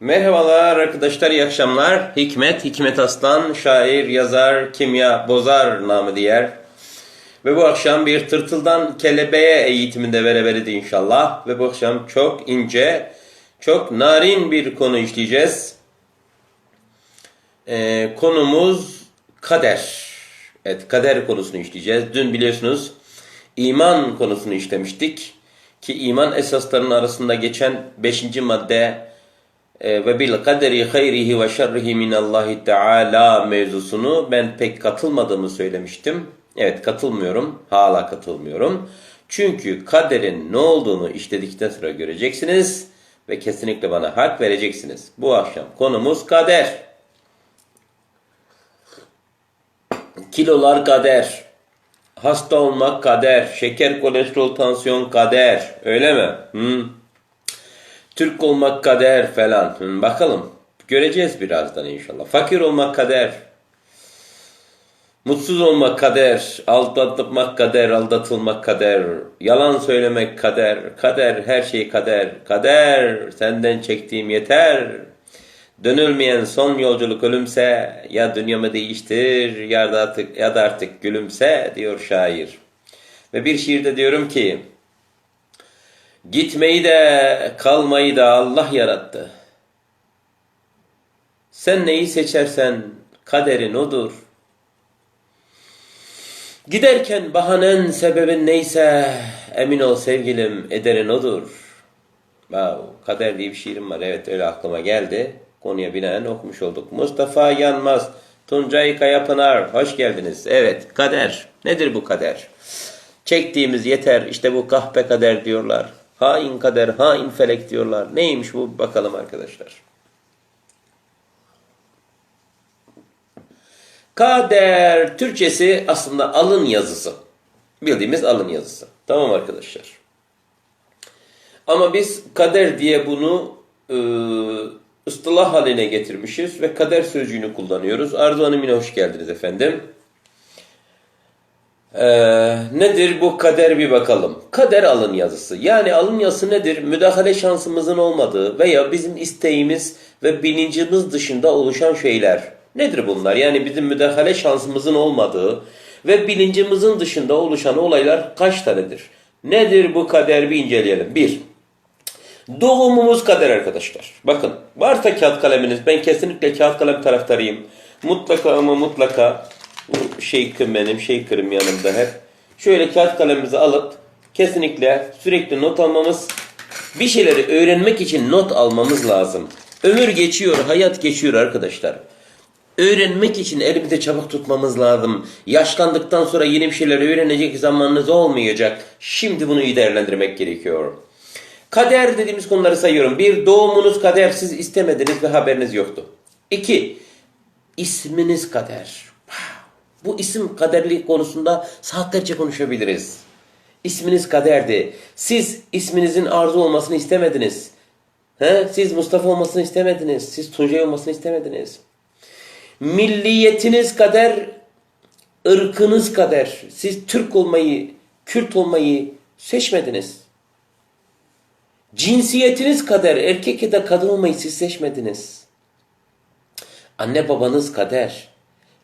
Merhabalar arkadaşlar, iyi akşamlar. Hikmet, Hikmet Aslan, şair, yazar, kimya, bozar namı diğer. Ve bu akşam bir tırtıldan kelebeğe eğitiminde beraberiz inşallah. Ve bu akşam çok ince, çok narin bir konu işleyeceğiz. Ee, konumuz kader. Evet, kader konusunu işleyeceğiz. Dün biliyorsunuz iman konusunu işlemiştik. Ki iman esaslarının arasında geçen 5. madde ve bil kaderi hayrihi ve şerrihi minallahi teala mevzusunu ben pek katılmadığımı söylemiştim. Evet katılmıyorum. Hala katılmıyorum. Çünkü kaderin ne olduğunu işledikten sonra göreceksiniz ve kesinlikle bana hak vereceksiniz. Bu akşam konumuz kader. Kilolar kader. Hasta olmak kader. Şeker, kolesterol, tansiyon kader. Öyle mi? Hı. Türk olmak kader falan. Bakalım. Göreceğiz birazdan inşallah. Fakir olmak kader. Mutsuz olmak kader. Aldatılmak kader. Aldatılmak kader. Yalan söylemek kader. Kader. Her şey kader. Kader. Senden çektiğim yeter. Dönülmeyen son yolculuk ölümse ya dünyamı değiştir ya da artık, ya da artık gülümse diyor şair. Ve bir şiirde diyorum ki Gitmeyi de kalmayı da Allah yarattı. Sen neyi seçersen kaderin odur. Giderken bahanen sebebin neyse emin ol sevgilim ederin odur. Wow, kader diye bir şiirim var. Evet öyle aklıma geldi. Konuya binaen okumuş olduk. Mustafa Yanmaz, Tuncay Kayapınar hoş geldiniz. Evet kader. Nedir bu kader? Çektiğimiz yeter. İşte bu kahpe kader diyorlar. Hain kader, hain felek diyorlar. Neymiş bu bakalım arkadaşlar. Kader Türkçesi aslında alın yazısı. Bildiğimiz alın yazısı. Tamam arkadaşlar. Ama biz kader diye bunu e, ıstılah haline getirmişiz ve kader sözcüğünü kullanıyoruz. Arzu Hanım yine hoş geldiniz efendim. Ee, nedir bu kader bir bakalım. Kader alın yazısı. Yani alın yazısı nedir? Müdahale şansımızın olmadığı veya bizim isteğimiz ve bilincimiz dışında oluşan şeyler. Nedir bunlar? Yani bizim müdahale şansımızın olmadığı ve bilincimizin dışında oluşan olaylar kaç tanedir? Nedir bu kader bir inceleyelim. Bir, doğumumuz kader arkadaşlar. Bakın varsa kağıt kaleminiz ben kesinlikle kağıt kalem taraftarıyım. Mutlaka ama mutlaka bu şeykim benim, şeykırım yanımda hep. Şöyle kağıt kalemimizi alıp kesinlikle sürekli not almamız, bir şeyleri öğrenmek için not almamız lazım. Ömür geçiyor, hayat geçiyor arkadaşlar. Öğrenmek için elimize çabuk tutmamız lazım. Yaşlandıktan sonra yeni bir şeyler öğrenecek zamanınız olmayacak. Şimdi bunu iyi değerlendirmek gerekiyor. Kader dediğimiz konuları sayıyorum. Bir, doğumunuz kader. Siz istemediniz ve haberiniz yoktu. İki, isminiz kader. Bu isim kaderli konusunda saatlerce konuşabiliriz. İsminiz kaderdi. Siz isminizin arzu olmasını istemediniz. He? Siz Mustafa olmasını istemediniz. Siz Tuncay olmasını istemediniz. Milliyetiniz kader, ırkınız kader. Siz Türk olmayı, Kürt olmayı seçmediniz. Cinsiyetiniz kader, erkek ya da kadın olmayı siz seçmediniz. Anne babanız kader.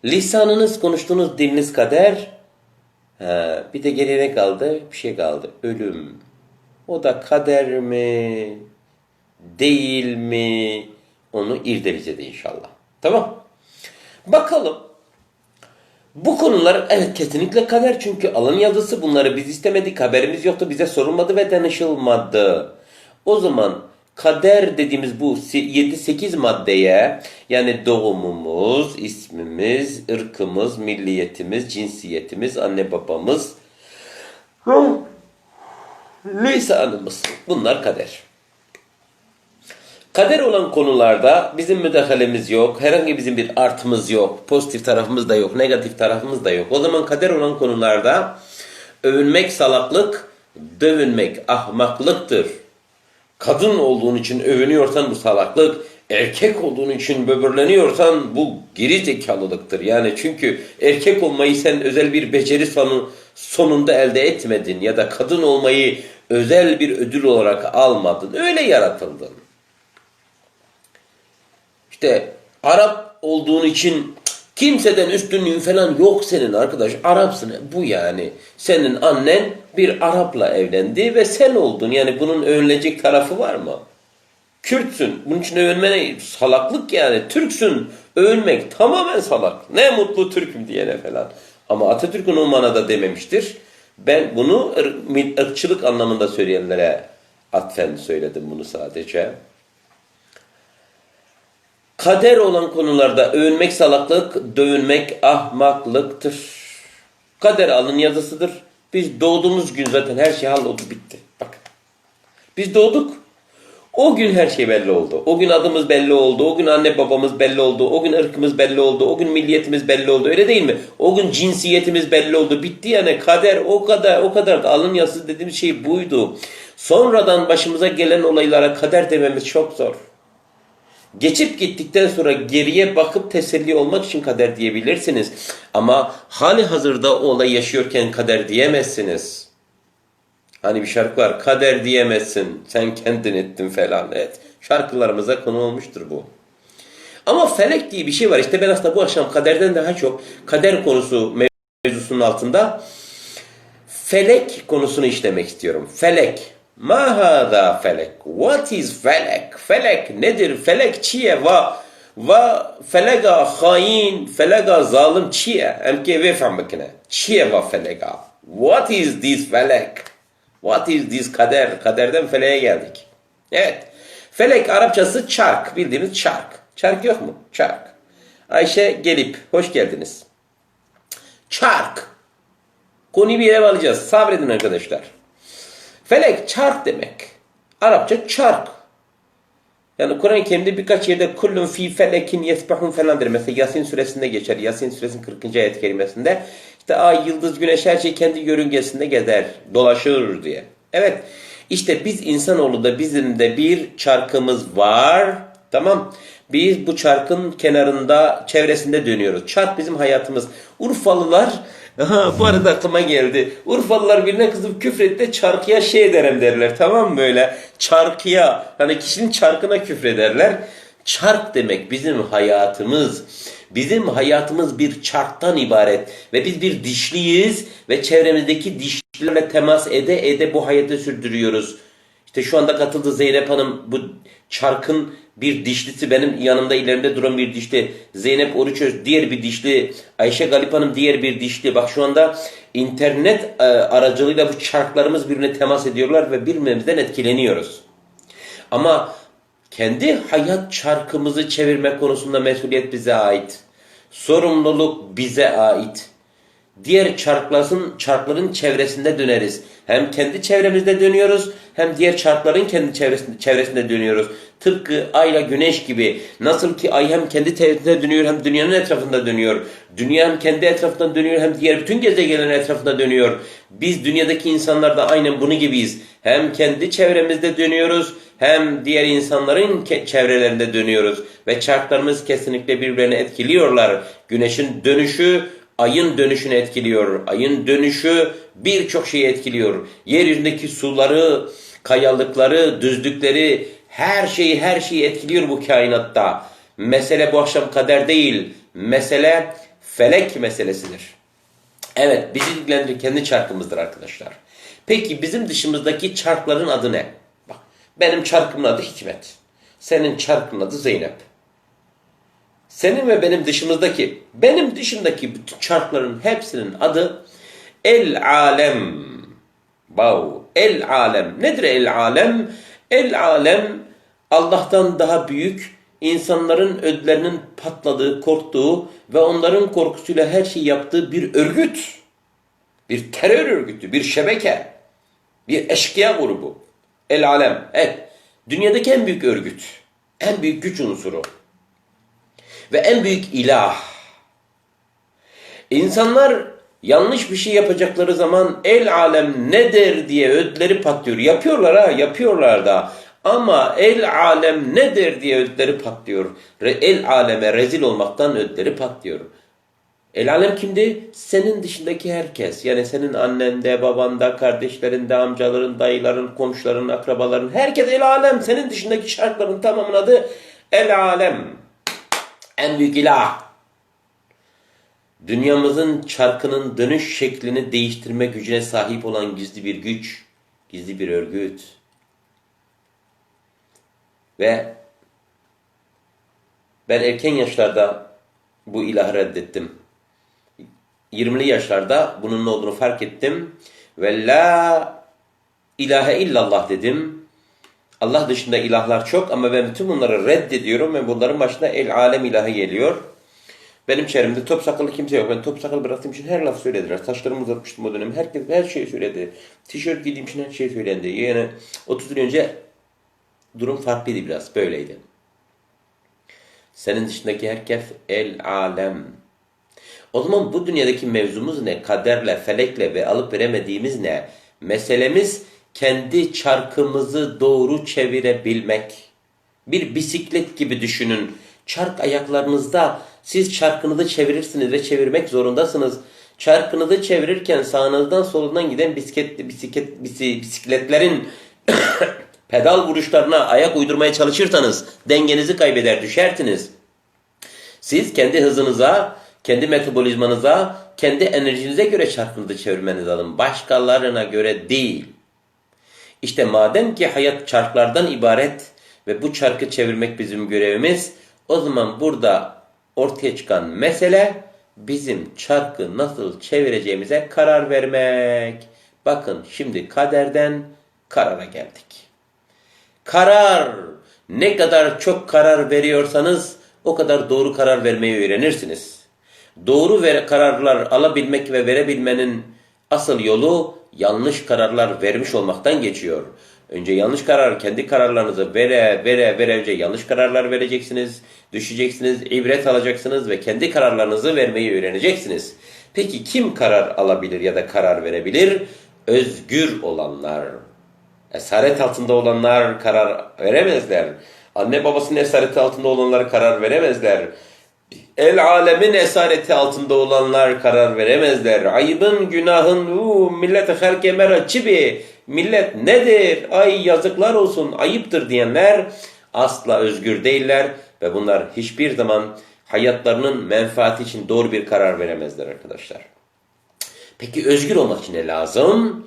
Lisanınız, konuştuğunuz diliniz kader. Ha, bir de geriye ne kaldı? Bir şey kaldı. Ölüm. O da kader mi? Değil mi? Onu irdeleyeceğiz inşallah. Tamam. Bakalım. Bu konular evet kesinlikle kader çünkü alın yazısı bunları biz istemedik haberimiz yoktu bize sorulmadı ve danışılmadı. O zaman kader dediğimiz bu 7-8 maddeye yani doğumumuz, ismimiz, ırkımız, milliyetimiz, cinsiyetimiz, anne babamız, lisanımız bunlar kader. Kader olan konularda bizim müdahalemiz yok. Herhangi bizim bir artımız yok. Pozitif tarafımız da yok. Negatif tarafımız da yok. O zaman kader olan konularda övünmek salaklık, dövünmek ahmaklıktır. Kadın olduğun için övünüyorsan bu salaklık, erkek olduğun için böbürleniyorsan bu geri zekalılıktır. Yani çünkü erkek olmayı sen özel bir beceri sonu, sonunda elde etmedin ya da kadın olmayı özel bir ödül olarak almadın. Öyle yaratıldın. işte Arap olduğun için kimseden üstünlüğün falan yok senin arkadaş. Arapsın bu yani. Senin annen bir Arap'la evlendi ve sen oldun. Yani bunun övünecek tarafı var mı? Kürtsün. Bunun için övünmene salaklık yani. Türksün. Övünmek tamamen salak. Ne mutlu Türk'üm diyene falan. Ama Atatürk'ün o manada dememiştir. Ben bunu ır- ırkçılık anlamında söyleyenlere atfen söyledim bunu sadece. Kader olan konularda övünmek salaklık, dövünmek ahmaklıktır. Kader alın yazısıdır. Biz doğduğumuz gün zaten her şey halloldu bitti. Bak. Biz doğduk. O gün her şey belli oldu. O gün adımız belli oldu. O gün anne babamız belli oldu. O gün ırkımız belli oldu. O gün milliyetimiz belli oldu. Öyle değil mi? O gün cinsiyetimiz belli oldu. Bitti yani kader o kadar o kadar da alın yazısı dediğimiz şey buydu. Sonradan başımıza gelen olaylara kader dememiz çok zor. Geçip gittikten sonra geriye bakıp teselli olmak için kader diyebilirsiniz. Ama hali hazırda o olay yaşıyorken kader diyemezsiniz. Hani bir şarkı var. Kader diyemezsin. Sen kendin ettin falan. Evet. Şarkılarımıza konu olmuştur bu. Ama felek diye bir şey var. İşte ben aslında bu akşam kaderden daha çok kader konusu mevzusunun altında felek konusunu işlemek istiyorum. Felek. Ma hada felek? What is felek? Felek nedir? Felek çiye va va felega hain, felega zalim çiye. Emke ve fahmekine. Çiye va felega. What is this felek? What is this kader? Kaderden feleğe geldik. Evet. Felek Arapçası çark. Bildiğimiz çark. Çark yok mu? Çark. Ayşe Gelip. Hoş geldiniz. Çark. Konuyu bir yere alacağız. Sabredin arkadaşlar. Felek çark demek. Arapça çark. Yani Kur'an-ı Kerim'de birkaç yerde kullun fi felekin yesbahun falan der. Mesela Yasin suresinde geçer. Yasin suresinin 40. ayet kerimesinde işte ay, yıldız, güneş her şey kendi yörüngesinde gezer, dolaşır diye. Evet. İşte biz insanoğlu da bizim de bir çarkımız var. Tamam. Biz bu çarkın kenarında, çevresinde dönüyoruz. Çark bizim hayatımız. Urfalılar Aha, bu arada aklıma geldi. Urfalılar birine kızıp küfretti çarkıya şey ederim derler. Tamam mı böyle? Çarkıya. Hani kişinin çarkına küfrederler. Çark demek bizim hayatımız. Bizim hayatımız bir çarktan ibaret. Ve biz bir dişliyiz ve çevremizdeki dişlilerle temas ede ede bu hayatı sürdürüyoruz. İşte şu anda katıldı Zeynep Hanım bu çarkın bir dişlisi benim yanımda ilerimde duran bir dişli. Zeynep Oruçöz diğer bir dişli. Ayşe Galip Hanım diğer bir dişli. Bak şu anda internet e, aracılığıyla bu çarklarımız birbirine temas ediyorlar ve birbirimizden etkileniyoruz. Ama kendi hayat çarkımızı çevirme konusunda mesuliyet bize ait. Sorumluluk bize ait. Diğer çarkların, çarkların çevresinde döneriz. Hem kendi çevremizde dönüyoruz hem diğer çarkların kendi çevresinde, çevresinde dönüyoruz. Tıpkı ayla güneş gibi. Nasıl ki ay hem kendi çevresinde dönüyor hem dünyanın etrafında dönüyor. Dünya hem kendi etrafında dönüyor hem diğer bütün gezegenlerin etrafında dönüyor. Biz dünyadaki insanlar da aynen bunu gibiyiz. Hem kendi çevremizde dönüyoruz hem diğer insanların çevrelerinde dönüyoruz. Ve çarklarımız kesinlikle birbirlerini etkiliyorlar. Güneşin dönüşü ayın dönüşünü etkiliyor. Ayın dönüşü birçok şeyi etkiliyor. Yeryüzündeki suları, kayalıkları, düzlükleri, her şeyi her şeyi etkiliyor bu kainatta. Mesele bu akşam kader değil. Mesele felek meselesidir. Evet bizi ilgilendiren kendi çarkımızdır arkadaşlar. Peki bizim dışımızdaki çarkların adı ne? Bak benim çarkımın adı Hikmet. Senin çarkının adı Zeynep. Senin ve benim dışımızdaki, benim dışındaki bütün çarkların hepsinin adı El Alem. Wow. El Alem. Nedir El Alem? El Alem Allah'tan daha büyük, insanların ödlerinin patladığı, korktuğu ve onların korkusuyla her şeyi yaptığı bir örgüt. Bir terör örgütü, bir şebeke, bir eşkıya grubu. El Alem. Evet. Dünyadaki en büyük örgüt. En büyük güç unsuru ve en büyük ilah. İnsanlar yanlış bir şey yapacakları zaman el alem ne der diye ödleri patlıyor. Yapıyorlar ha yapıyorlar da. Ama el alem ne der diye ödleri patlıyor. El aleme rezil olmaktan ödleri patlıyor. El alem kimdi? Senin dışındaki herkes. Yani senin annende, babanda, kardeşlerinde, amcaların, dayıların, komşuların, akrabaların. Herkes el alem. Senin dışındaki şartların tamamının adı el alem. En büyük ilah. Dünyamızın çarkının dönüş şeklini değiştirme gücüne sahip olan gizli bir güç, gizli bir örgüt. Ve ben erken yaşlarda bu ilahı reddettim. 20'li yaşlarda bunun ne olduğunu fark ettim. Ve la ilahe illallah dedim. Allah dışında ilahlar çok ama ben bütün bunları reddediyorum ve bunların başına el alem ilahı geliyor. Benim çevremde top sakallı kimse yok. Ben top sakal bıraktığım için her laf söylediler. Saçlarımı uzatmıştım o dönem. Herkes her şeyi söyledi. Tişört giydiğim için her şey söylendi. Yani 30 yıl önce durum farklıydı biraz. Böyleydi. Senin dışındaki herkes el alem. O zaman bu dünyadaki mevzumuz ne? Kaderle, felekle ve alıp veremediğimiz ne? Meselemiz kendi çarkımızı doğru çevirebilmek. Bir bisiklet gibi düşünün. Çark ayaklarınızda siz çarkınızı çevirirsiniz ve çevirmek zorundasınız. Çarkınızı çevirirken sağınızdan solundan giden bisiklet, bisiklet, bisikletlerin pedal vuruşlarına ayak uydurmaya çalışırsanız dengenizi kaybeder düşersiniz. Siz kendi hızınıza, kendi metabolizmanıza, kendi enerjinize göre çarkınızı çevirmeniz lazım. Başkalarına göre değil. İşte madem ki hayat çarklardan ibaret ve bu çarkı çevirmek bizim görevimiz, o zaman burada ortaya çıkan mesele bizim çarkı nasıl çevireceğimize karar vermek. Bakın şimdi kaderden karara geldik. Karar. Ne kadar çok karar veriyorsanız o kadar doğru karar vermeyi öğrenirsiniz. Doğru ver kararlar alabilmek ve verebilmenin asıl yolu yanlış kararlar vermiş olmaktan geçiyor. Önce yanlış karar, kendi kararlarınızı vere vere vere önce yanlış kararlar vereceksiniz, düşeceksiniz, ibret alacaksınız ve kendi kararlarınızı vermeyi öğreneceksiniz. Peki kim karar alabilir ya da karar verebilir? Özgür olanlar. Esaret altında olanlar karar veremezler. Anne babasının esareti altında olanlar karar veremezler. El alemin esareti altında olanlar karar veremezler. Ayıbın, günahın, uu, millet herke meraçibi. Millet nedir? Ay yazıklar olsun, ayıptır diyenler asla özgür değiller ve bunlar hiçbir zaman hayatlarının menfaati için doğru bir karar veremezler arkadaşlar. Peki özgür olmak için ne lazım?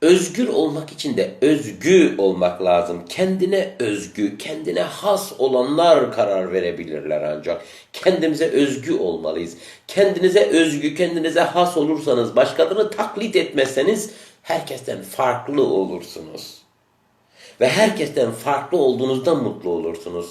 Özgür olmak için de özgü olmak lazım. Kendine özgü, kendine has olanlar karar verebilirler ancak. Kendimize özgü olmalıyız. Kendinize özgü, kendinize has olursanız, başkalarını taklit etmezseniz herkesten farklı olursunuz. Ve herkesten farklı olduğunuzda mutlu olursunuz.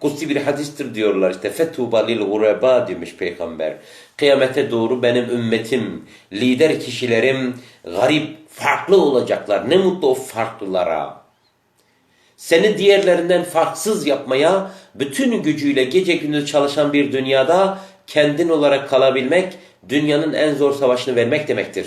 Kutsi bir hadistir diyorlar işte. Fetuba lil gureba demiş peygamber. Kıyamete doğru benim ümmetim, lider kişilerim garip, farklı olacaklar. Ne mutlu o farklılara. Seni diğerlerinden farksız yapmaya bütün gücüyle gece gündüz çalışan bir dünyada kendin olarak kalabilmek dünyanın en zor savaşını vermek demektir.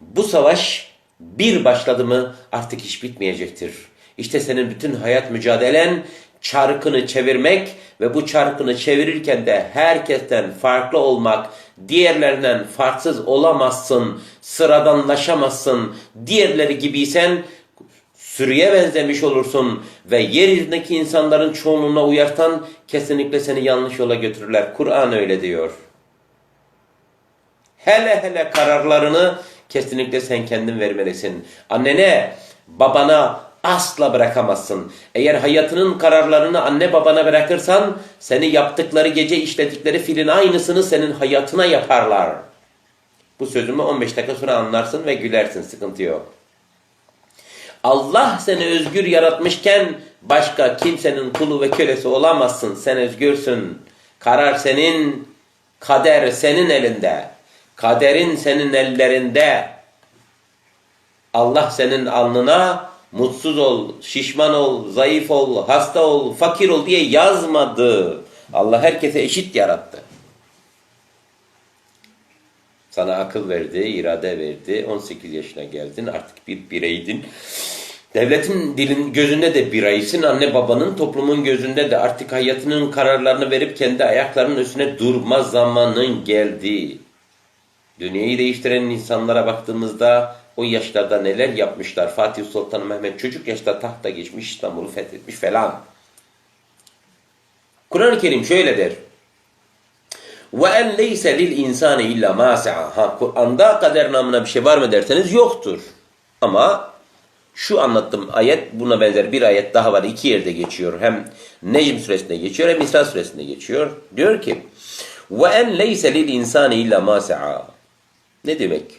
Bu savaş bir başladı mı artık hiç bitmeyecektir. İşte senin bütün hayat mücadelen çarkını çevirmek ve bu çarkını çevirirken de herkesten farklı olmak, diğerlerinden farksız olamazsın, sıradanlaşamazsın, diğerleri gibiysen sürüye benzemiş olursun ve yeryüzündeki insanların çoğunluğuna uyarsan kesinlikle seni yanlış yola götürürler. Kur'an öyle diyor. Hele hele kararlarını kesinlikle sen kendin vermelisin. Annene, babana, asla bırakamazsın. Eğer hayatının kararlarını anne babana bırakırsan seni yaptıkları gece işledikleri filin aynısını senin hayatına yaparlar. Bu sözümü 15 dakika sonra anlarsın ve gülersin sıkıntı yok. Allah seni özgür yaratmışken başka kimsenin kulu ve kölesi olamazsın. Sen özgürsün. Karar senin, kader senin elinde. Kaderin senin ellerinde. Allah senin alnına mutsuz ol, şişman ol, zayıf ol, hasta ol, fakir ol diye yazmadı. Allah herkese eşit yarattı. Sana akıl verdi, irade verdi. 18 yaşına geldin, artık bir bireydin. Devletin dilin gözünde de bireysin, anne babanın, toplumun gözünde de artık hayatının kararlarını verip kendi ayaklarının üstüne durma zamanın geldi. Dünyayı değiştiren insanlara baktığımızda o yaşlarda neler yapmışlar. Fatih Sultan Mehmet çocuk yaşta tahta geçmiş, İstanbul'u fethetmiş falan. Kur'an-ı Kerim şöyle der. Ve en leyse lil insani illa ma. Ha Kur'an'da kader namına bir şey var mı derseniz yoktur. Ama şu anlattığım ayet buna benzer bir ayet daha var. iki yerde geçiyor. Hem Necm suresinde geçiyor hem İsra suresinde geçiyor. Diyor ki ve en leyse lil insani illa ma. Ne demek?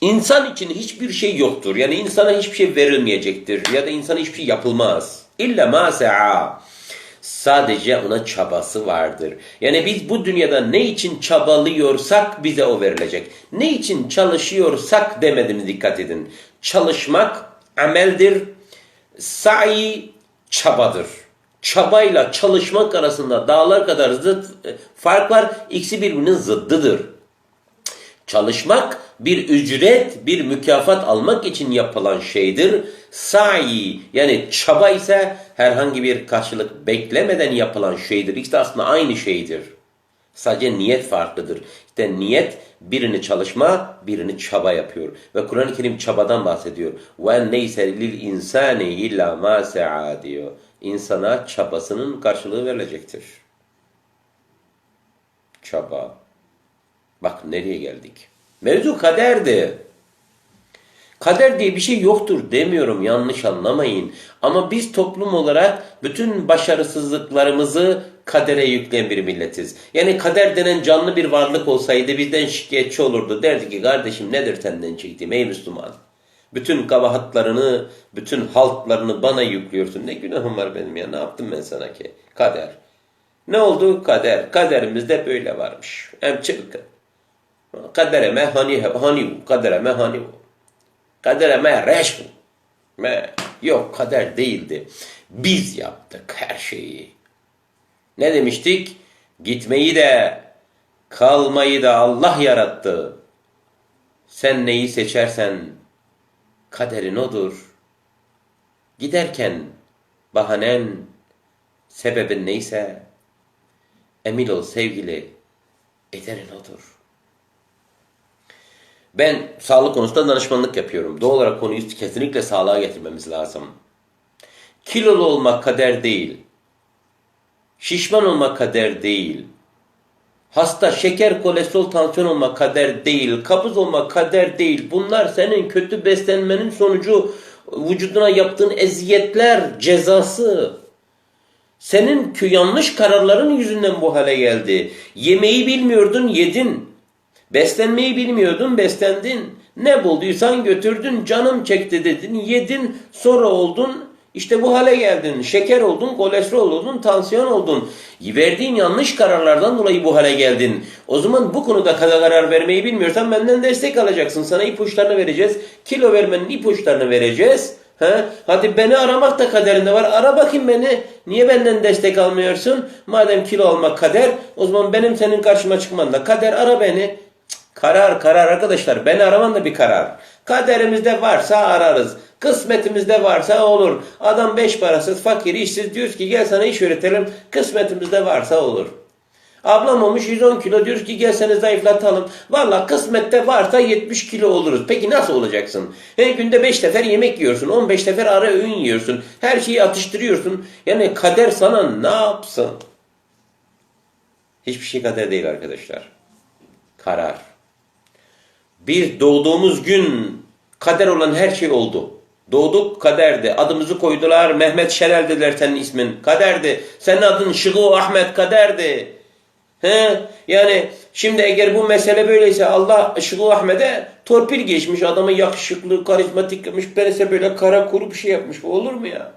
İnsan için hiçbir şey yoktur. Yani insana hiçbir şey verilmeyecektir. Ya da insana hiçbir şey yapılmaz. İlla ma sa'a. Sadece ona çabası vardır. Yani biz bu dünyada ne için çabalıyorsak bize o verilecek. Ne için çalışıyorsak demediğimiz dikkat edin. Çalışmak ameldir. Sa'i çabadır. Çabayla çalışmak arasında dağlar kadar zıt e, fark var. İkisi birbirinin zıddıdır. Çalışmak bir ücret, bir mükafat almak için yapılan şeydir. Sa'i yani çaba ise herhangi bir karşılık beklemeden yapılan şeydir. İkisi de aslında aynı şeydir. Sadece niyet farklıdır. İşte niyet birini çalışma, birini çaba yapıyor. Ve Kur'an-ı Kerim çabadan bahsediyor. Ve neyse lil insani illa ma sa'a diyor. İnsana çabasının karşılığı verilecektir. Çaba. Bak nereye geldik. Mevzu kaderdi. Kader diye bir şey yoktur demiyorum yanlış anlamayın. Ama biz toplum olarak bütün başarısızlıklarımızı kadere yükleyen bir milletiz. Yani kader denen canlı bir varlık olsaydı bizden şikayetçi olurdu. Derdi ki kardeşim nedir senden çektiğim ey Müslüman? Bütün kabahatlarını, bütün haltlarını bana yüklüyorsun. Ne günahım var benim ya ne yaptım ben sana ki? Kader. Ne oldu? Kader. Kaderimizde böyle varmış. Hem çılgın. Kadereme hani hani kadereme hani kadereme reş me yok kader değildi. Biz yaptık her şeyi. Ne demiştik? Gitmeyi de kalmayı da Allah yarattı. Sen neyi seçersen kaderin odur. Giderken bahanen sebebin neyse emin ol sevgili ederin odur. Ben sağlık konusunda danışmanlık yapıyorum. Doğal olarak konuyu kesinlikle sağlığa getirmemiz lazım. Kilolu olmak kader değil. Şişman olmak kader değil. Hasta, şeker, kolesterol, tansiyon olmak kader değil. Kabız olmak kader değil. Bunlar senin kötü beslenmenin sonucu vücuduna yaptığın eziyetler, cezası. Senin yanlış kararların yüzünden bu hale geldi. Yemeği bilmiyordun, yedin. Beslenmeyi bilmiyordun, beslendin. Ne bulduysan götürdün, canım çekti dedin, yedin, sonra oldun, işte bu hale geldin. Şeker oldun, kolesterol oldun, tansiyon oldun. Verdiğin yanlış kararlardan dolayı bu hale geldin. O zaman bu konuda karar vermeyi bilmiyorsan benden destek alacaksın. Sana ipuçlarını vereceğiz. Kilo vermenin ipuçlarını vereceğiz. He? Hadi beni aramak da kaderinde var. Ara bakayım beni. Niye benden destek almıyorsun? Madem kilo almak kader, o zaman benim senin karşıma çıkman da kader ara beni. Karar karar arkadaşlar. Beni araman da bir karar. Kaderimizde varsa ararız. Kısmetimizde varsa olur. Adam beş parasız, fakir, işsiz diyoruz ki gel sana iş öğretelim. Kısmetimizde varsa olur. Ablam olmuş 110 kilo diyoruz ki gel seni zayıflatalım. Valla kısmette varsa 70 kilo oluruz. Peki nasıl olacaksın? Her günde 5 sefer yemek yiyorsun. 15 sefer ara öğün yiyorsun. Her şeyi atıştırıyorsun. Yani kader sana ne yapsın? Hiçbir şey kader değil arkadaşlar. Karar. Bir doğduğumuz gün kader olan her şey oldu. Doğduk kaderdi. Adımızı koydular. Mehmet Şelal dediler senin ismin. Kaderdi. Senin adın Şıgı Ahmet kaderdi. He? Yani şimdi eğer bu mesele böyleyse Allah Şıgı Ahmet'e torpil geçmiş. Adamı yakışıklı, karizmatik yapmış. Benese böyle kara kuru bir şey yapmış. Bu olur mu ya?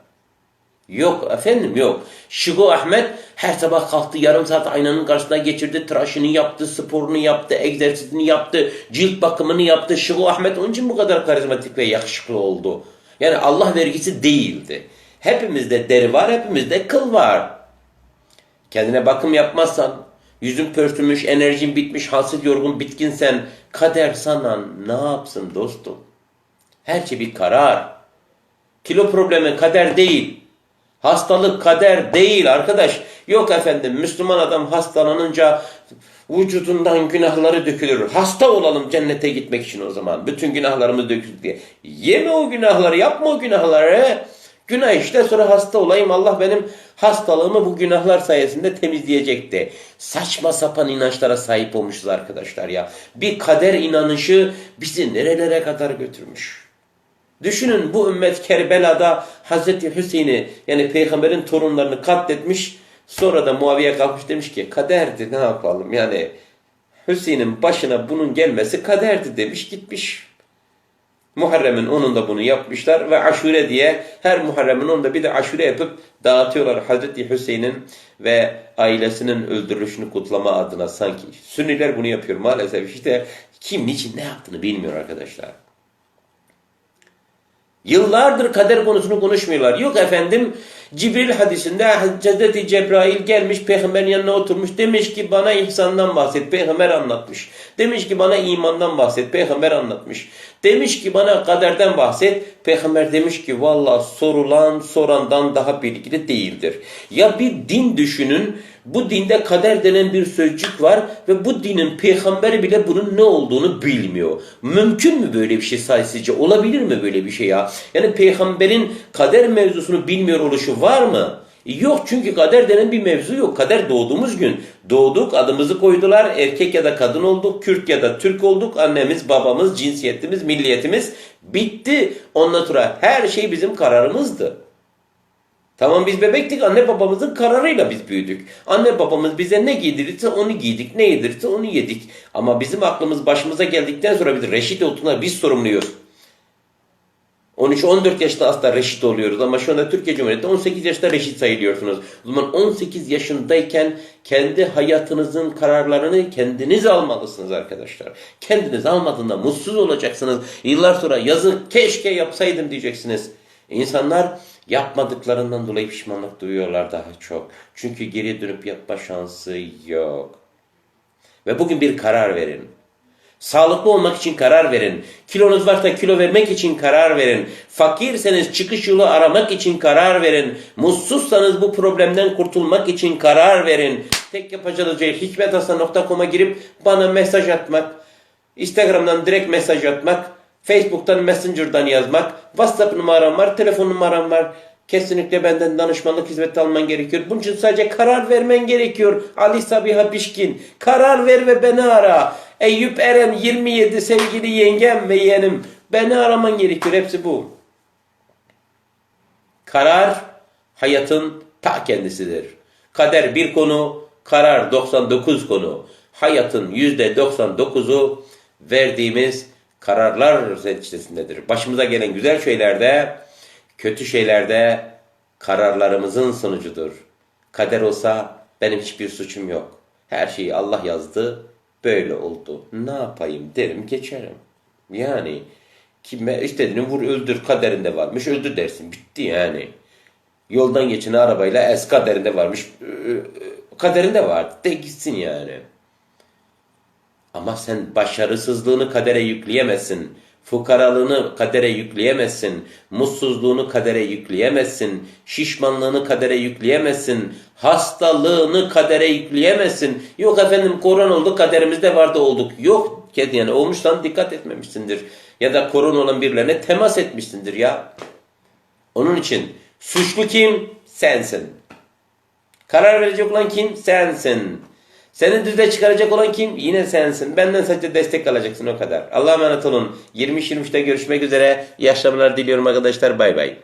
Yok efendim yok. Şıgı Ahmet her sabah kalktı yarım saat aynanın karşısına geçirdi. Tıraşını yaptı, sporunu yaptı, egzersizini yaptı, cilt bakımını yaptı. Şıgı Ahmet onun için bu kadar karizmatik ve yakışıklı oldu. Yani Allah vergisi değildi. Hepimizde deri var, hepimizde kıl var. Kendine bakım yapmazsan, yüzün pörtülmüş, enerjin bitmiş, halsiz, yorgun, bitkinsen kader sana ne yapsın dostum? Her şey bir karar. Kilo problemi kader değil. Hastalık kader değil arkadaş. Yok efendim Müslüman adam hastalanınca vücudundan günahları dökülür. Hasta olalım cennete gitmek için o zaman. Bütün günahlarımız dökülür diye. Yeme o günahları, yapma o günahları. Günah işte sonra hasta olayım Allah benim hastalığımı bu günahlar sayesinde temizleyecekti. Saçma sapan inançlara sahip olmuşuz arkadaşlar ya. Bir kader inanışı bizi nerelere kadar götürmüş. Düşünün bu ümmet Kerbela'da Hazreti Hüseyin'i yani peygamberin torunlarını katletmiş. Sonra da Muaviye kalkmış demiş ki kaderdi ne yapalım yani Hüseyin'in başına bunun gelmesi kaderdi demiş gitmiş. Muharrem'in onunda bunu yapmışlar ve aşure diye her Muharrem'in onunda bir de aşure yapıp dağıtıyorlar Hazreti Hüseyin'in ve ailesinin öldürülüşünü kutlama adına sanki. Sünniler bunu yapıyor maalesef işte kim niçin ne yaptığını bilmiyor arkadaşlar. Yıllardır kader konusunu konuşmuyorlar. Yok efendim Cibril hadisinde Hazreti Cebrail gelmiş peygamberin yanına oturmuş. Demiş ki bana ihsandan bahset. Peygamber anlatmış. Demiş ki bana imandan bahset. Peygamber anlatmış. Demiş ki bana kaderden bahset. Peygamber demiş ki valla sorulan sorandan daha bilgili değildir. Ya bir din düşünün. Bu dinde kader denen bir sözcük var ve bu dinin peygamberi bile bunun ne olduğunu bilmiyor. Mümkün mü böyle bir şey sayısızca? Olabilir mi böyle bir şey ya? Yani peygamberin kader mevzusunu bilmiyor oluşu var mı? Yok çünkü kader denen bir mevzu yok. Kader doğduğumuz gün. Doğduk, adımızı koydular. Erkek ya da kadın olduk, Kürt ya da Türk olduk. Annemiz, babamız, cinsiyetimiz, milliyetimiz bitti. Ondan sonra her şey bizim kararımızdı. Tamam biz bebektik anne babamızın kararıyla biz büyüdük. Anne babamız bize ne giydirirse onu giydik, ne yedirse onu yedik. Ama bizim aklımız başımıza geldikten sonra biz reşit olduğuna biz sorumluyuz. 13-14 yaşta aslında reşit oluyoruz ama şu anda Türkiye Cumhuriyeti'nde 18 yaşta reşit sayılıyorsunuz. O zaman 18 yaşındayken kendi hayatınızın kararlarını kendiniz almalısınız arkadaşlar. Kendiniz almadığında mutsuz olacaksınız. Yıllar sonra yazık keşke yapsaydım diyeceksiniz. İnsanlar yapmadıklarından dolayı pişmanlık duyuyorlar daha çok. Çünkü geri dönüp yapma şansı yok. Ve bugün bir karar verin. Sağlıklı olmak için karar verin. Kilonuz varsa kilo vermek için karar verin. Fakirseniz çıkış yolu aramak için karar verin. Mutsuzsanız bu problemden kurtulmak için karar verin. Tek yapacağınız şey hikmethasan.com'a girip bana mesaj atmak. Instagram'dan direkt mesaj atmak. Facebook'tan Messenger'dan yazmak. WhatsApp numaram var, telefon numaram var. Kesinlikle benden danışmanlık hizmeti alman gerekiyor. Bunun için sadece karar vermen gerekiyor. Ali Sabiha Pişkin. Karar ver ve beni ara. Eyüp Eren 27 sevgili yengem ve yeğenim. Beni araman gerekiyor. Hepsi bu. Karar hayatın ta kendisidir. Kader bir konu, karar 99 konu. Hayatın %99'u verdiğimiz kararlar neticesindedir. Başımıza gelen güzel şeylerde, kötü şeylerde kararlarımızın sonucudur. Kader olsa benim hiçbir suçum yok. Her şeyi Allah yazdı, böyle oldu. Ne yapayım derim geçerim. Yani kime istediğini vur öldür kaderinde varmış öldür dersin bitti yani. Yoldan geçen arabayla es kaderinde varmış kaderinde var de gitsin yani. Ama sen başarısızlığını kadere yükleyemezsin. Fukaralığını kadere yükleyemezsin. Mutsuzluğunu kadere yükleyemezsin. Şişmanlığını kadere yükleyemezsin. Hastalığını kadere yükleyemezsin. Yok efendim korona oldu kaderimizde vardı olduk. Yok yani olmuşsan dikkat etmemişsindir. Ya da korona olan birilerine temas etmişsindir ya. Onun için suçlu kim? Sensin. Karar verecek olan kim? Sensin. Seni düze çıkaracak olan kim? Yine sensin. Benden sadece destek alacaksın o kadar. Allah'a emanet olun. 20-23'te görüşmek üzere. İyi diliyorum arkadaşlar. Bay bay.